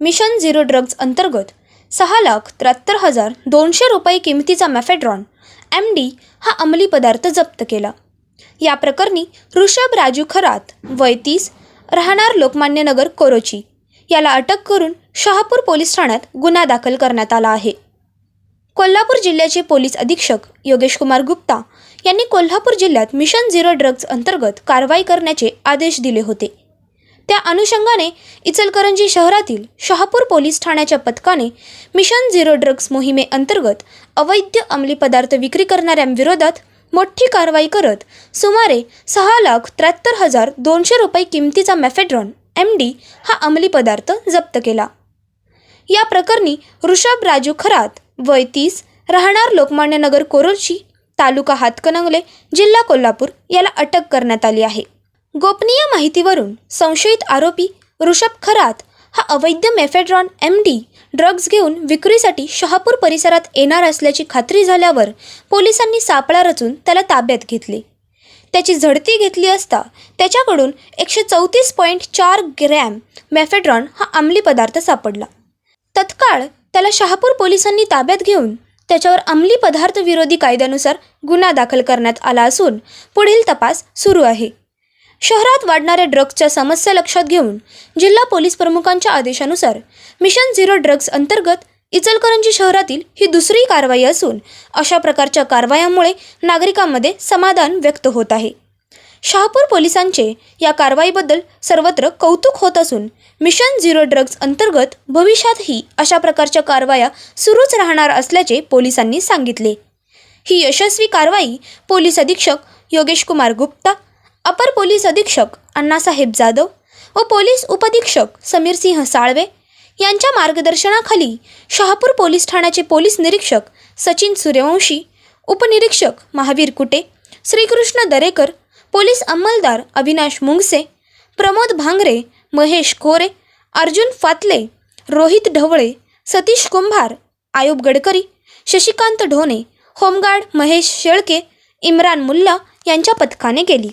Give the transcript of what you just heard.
Mission zero drugs अंतर्गत सहा लाख त्र्याहत्तर हजार दोनशे रुपये किमतीचा मॅफेड्रॉन एम डी हा अंमली पदार्थ जप्त केला. या प्रकरणी ऋषभ राजू खरात वय तीस राहणार लोकमान्य नगर कोरोची. याला अटक करून शहापूर पोलीस ठाण्यात गुन्हा दाखल करण्यात आला आहे. कोल्हापूर जिल्ह्याचे पोलीस अधीक्षक योगेश कुमार गुप्ता यांनी कोल्हापूर जिल्ह्यात मिशन झिरो ड्रग्ज अंतर्गत कारवाई करण्याचे आदेश दिले होते. त्या अनुषंगाने इचलकरंजी शहरातील शहापूर पोलीस ठाण्याच्या पथकाने मिशन झिरो ड्रग्ज मोहिमेअंतर्गत अवैध अंमली पदार्थ विक्री करणाऱ्यांविरोधात मोठी कारवाई करत सुमारे सहा लाख त्र्याहत्तर हजार दोनशे रुपये किमतीचा मॅफेड्रॉन एम डी हा अंमली पदार्थ जप्त केला. या प्रकरणी ऋषभ राजू खरात वय तीस राहणार लोकमान्य नगर कोरोची तालुका हातकणंगले जिल्हा कोल्हापूर याला अटक करण्यात आली आहे. गोपनीय माहितीवरून संशयित आरोपी ऋषभ खरात हा अवैध मेफेड्रॉन एम डी ड्रग्ज घेऊन विक्रीसाठी शहापूर परिसरात येणार असल्याची खात्री झाल्यावर पोलिसांनी सापळा रचून त्याला ताब्यात घेतले. त्याची झडती घेतली असता त्याच्याकडून एकशे चौतीस पॉईंट चार ग्रॅम मेफेड्रॉन हा अंमली पदार्थ सापडला. तत्काळ त्याला शहापूर पोलिसांनी ताब्यात घेऊन त्याच्यावर अंमली पदार्थ विरोधी कायद्यानुसार गुन्हा दाखल करण्यात आला असून पुढील तपास सुरू आहे. शहरात वाढणाऱ्या ड्रग्जच्या समस्या लक्षात घेऊन जिल्हा पोलीस प्रमुखांच्या आदेशानुसार मिशन झिरो ड्रग्ज अंतर्गत इचलकरंजी शहरातील ही दुसरी कारवाई असून अशा प्रकारच्या कारवायांमुळे नागरिकांमध्ये समाधान व्यक्त होत आहे. शहापूर पोलिसांचे या कारवाईबद्दल सर्वत्र कौतुक होत असून मिशन झिरो ड्रग्ज अंतर्गत भविष्यातही अशा प्रकारच्या कारवाया सुरूच राहणार असल्याचे पोलिसांनी सांगितले. ही यशस्वी कारवाई पोलीस अधीक्षक योगेश कुमार गुप्ता अपर पोलीस अधीक्षक अण्णासाहेब जाधव व पोलीस उपअधीक्षक समीरसिंह साळवे यांच्या मार्गदर्शनाखाली शहापूर पोलीस ठाण्याचे पोलीस निरीक्षक सचिन सूर्यवंशी उपनिरीक्षक महावीर कुटे श्रीकृष्ण दरेकर पोलीस अंमलदार अविनाश मुंगसे प्रमोद भांगरे महेश कोरे अर्जुन फातले रोहित ढवळे सतीश कुंभार आयुब गडकरी शशिकांत ढोणे होमगार्ड महेश शेळके इम्रान मुल्ला यांच्या पथकाने केली.